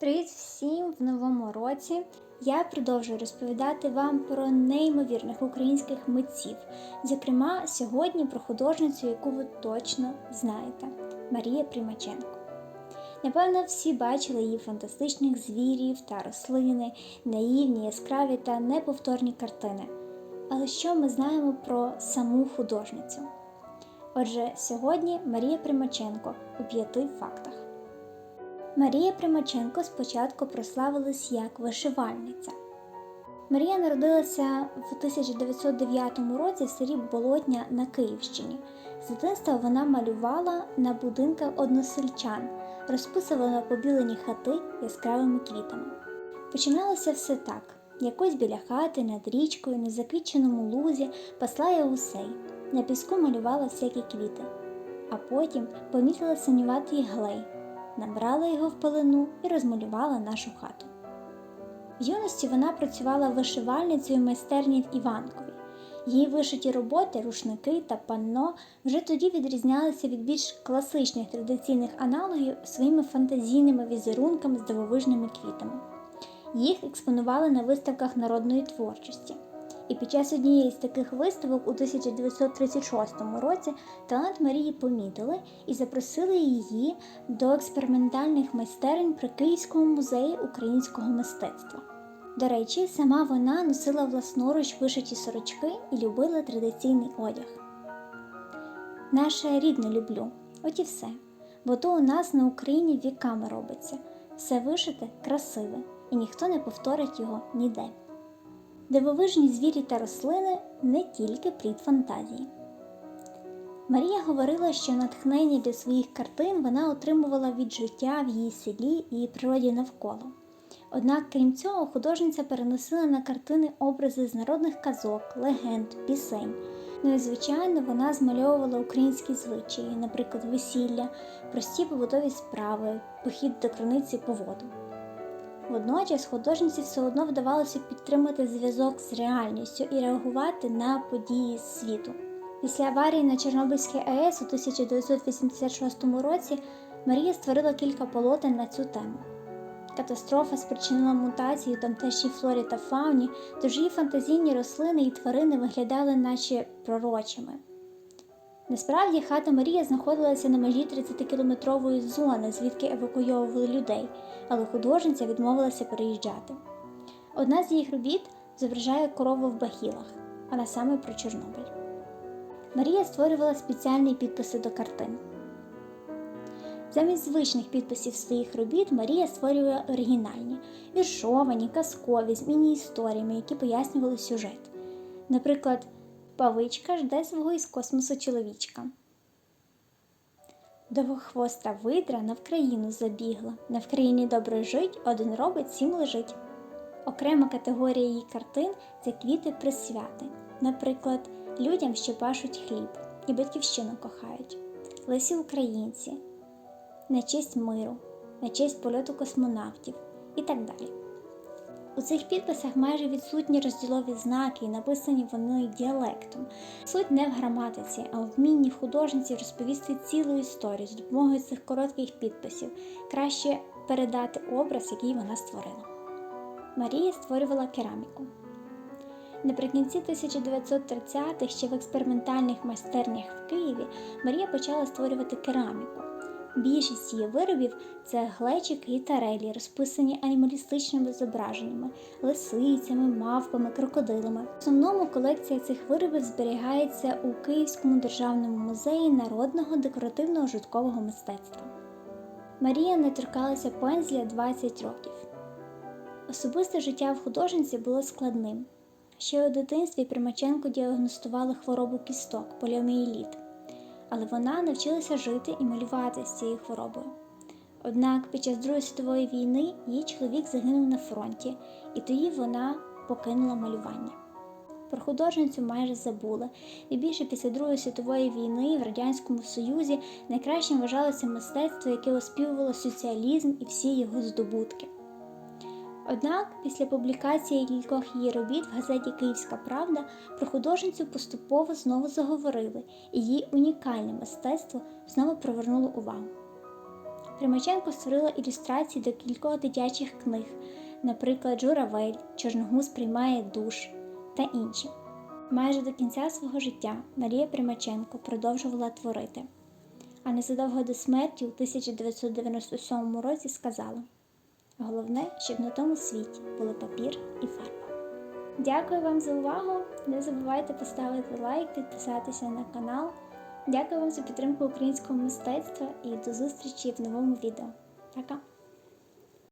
Привіт всім в новому році. Я продовжую розповідати вам про неймовірних українських митців. Зокрема, сьогодні про художницю, яку ви точно знаєте Марія Примаченко. Напевно, всі бачили її фантастичних звірів та рослини, наївні, яскраві та неповторні картини. Але що ми знаємо про саму художницю? Отже, сьогодні Марія Примаченко у п'яти фактах. Марія Примаченко спочатку прославилась як вишивальниця. Марія народилася в 1909 році в селі Болотня на Київщині. З дитинства вона малювала на будинках односельчан, розписувала побілені хати яскравими квітами. Починалося все так: якось біля хати, над річкою, на заквіченому лузі пасла я гусей, на піску малювала всякі квіти, а потім помітила синюватий глей набрала його в пелену і розмалювала нашу хату. В юності вона працювала вишивальницею майстерні в Іванкові. Її вишиті роботи, рушники та панно вже тоді відрізнялися від більш класичних традиційних аналогів своїми фантазійними візерунками з дивовижними квітами. Їх експонували на виставках народної творчості. І під час однієї з таких виставок у 1936 році талант Марії помітили і запросили її до експериментальних майстерень при Київському музеї українського мистецтва. До речі, сама вона носила власноруч вишиті сорочки і любила традиційний одяг. Наше рідне люблю, от і все. Бо то у нас на Україні віками робиться все вишите красиве, і ніхто не повторить його ніде. Дивовижні звірі та рослини не тільки плід фантазії. Марія говорила, що натхнення для своїх картин вона отримувала від життя в її селі і природі навколо. Однак, крім цього, художниця переносила на картини образи з народних казок, легенд, пісень. Ну і, звичайно, вона змальовувала українські звичаї, наприклад, весілля, прості побутові справи, похід до криниці по воду. Водночас художниці все одно вдавалося підтримати зв'язок з реальністю і реагувати на події світу. Після аварії на Чорнобильській АЕС у 1986 році Марія створила кілька полотен на цю тему. Катастрофа спричинила мутацію тамтешній флорі та фауні, тож її фантазійні рослини і тварини виглядали наче пророчими. Насправді хата Марія знаходилася на межі 30-кілометрової зони, звідки евакуйовували людей, але художниця відмовилася переїжджати. Одна з їх робіт зображає корову в бахілах, вона саме про Чорнобиль. Марія створювала спеціальні підписи до картин. Замість звичних підписів своїх робіт Марія створює оригінальні, віршовані, казкові, з міні-історіями, які пояснювали сюжет. Наприклад, Павичка жде свого із космосу чоловічка. Довгохвоста видра на Вкраїну забігла. На Вкраїні добре жить, один робить, сім лежить. Окрема категорія її картин це квіти присвяти. Наприклад, людям, що пашуть хліб і батьківщину кохають, лисі українці, на честь миру, на честь польоту космонавтів і так далі. У цих підписах майже відсутні розділові знаки, і написані вони діалектом. Суть не в граматиці, а в вмінні художниці розповісти цілу історію з допомогою цих коротких підписів, краще передати образ, який вона створила. Марія створювала кераміку. Наприкінці 1930-х ще в експериментальних майстернях в Києві Марія почала створювати кераміку. Більшість її виробів це глечики і тарелі, розписані анімалістичними зображеннями, лисицями, мавпами, крокодилами. В основному колекція цих виробів зберігається у Київському державному музеї народного декоративного жуткового мистецтва. Марія не торкалася пензля 20 років. Особисте життя в художниці було складним. Ще у дитинстві Примаченко діагностували хворобу кісток поліомієліт але вона навчилася жити і малювати з цією хворобою. Однак під час Другої світової війни її чоловік загинув на фронті, і тоді вона покинула малювання. Про художницю майже забули, і більше після Другої світової війни в Радянському Союзі найкращим вважалося мистецтво, яке оспівувало соціалізм і всі його здобутки. Однак після публікації кількох її робіт в газеті Київська Правда про художницю поступово знову заговорили, і її унікальне мистецтво знову привернуло увагу. Примаченко створила ілюстрації до кількох дитячих книг, наприклад, Журавель, Чорногуз приймає душ та інші. Майже до кінця свого життя Марія Примаченко продовжувала творити, а незадовго до смерті у 1997 році сказала: головне, щоб на тому світі були папір і фарба. Дякую вам за увагу. Не забувайте поставити лайк, підписатися на канал. Дякую вам за підтримку українського мистецтва і до зустрічі в новому відео. Пока!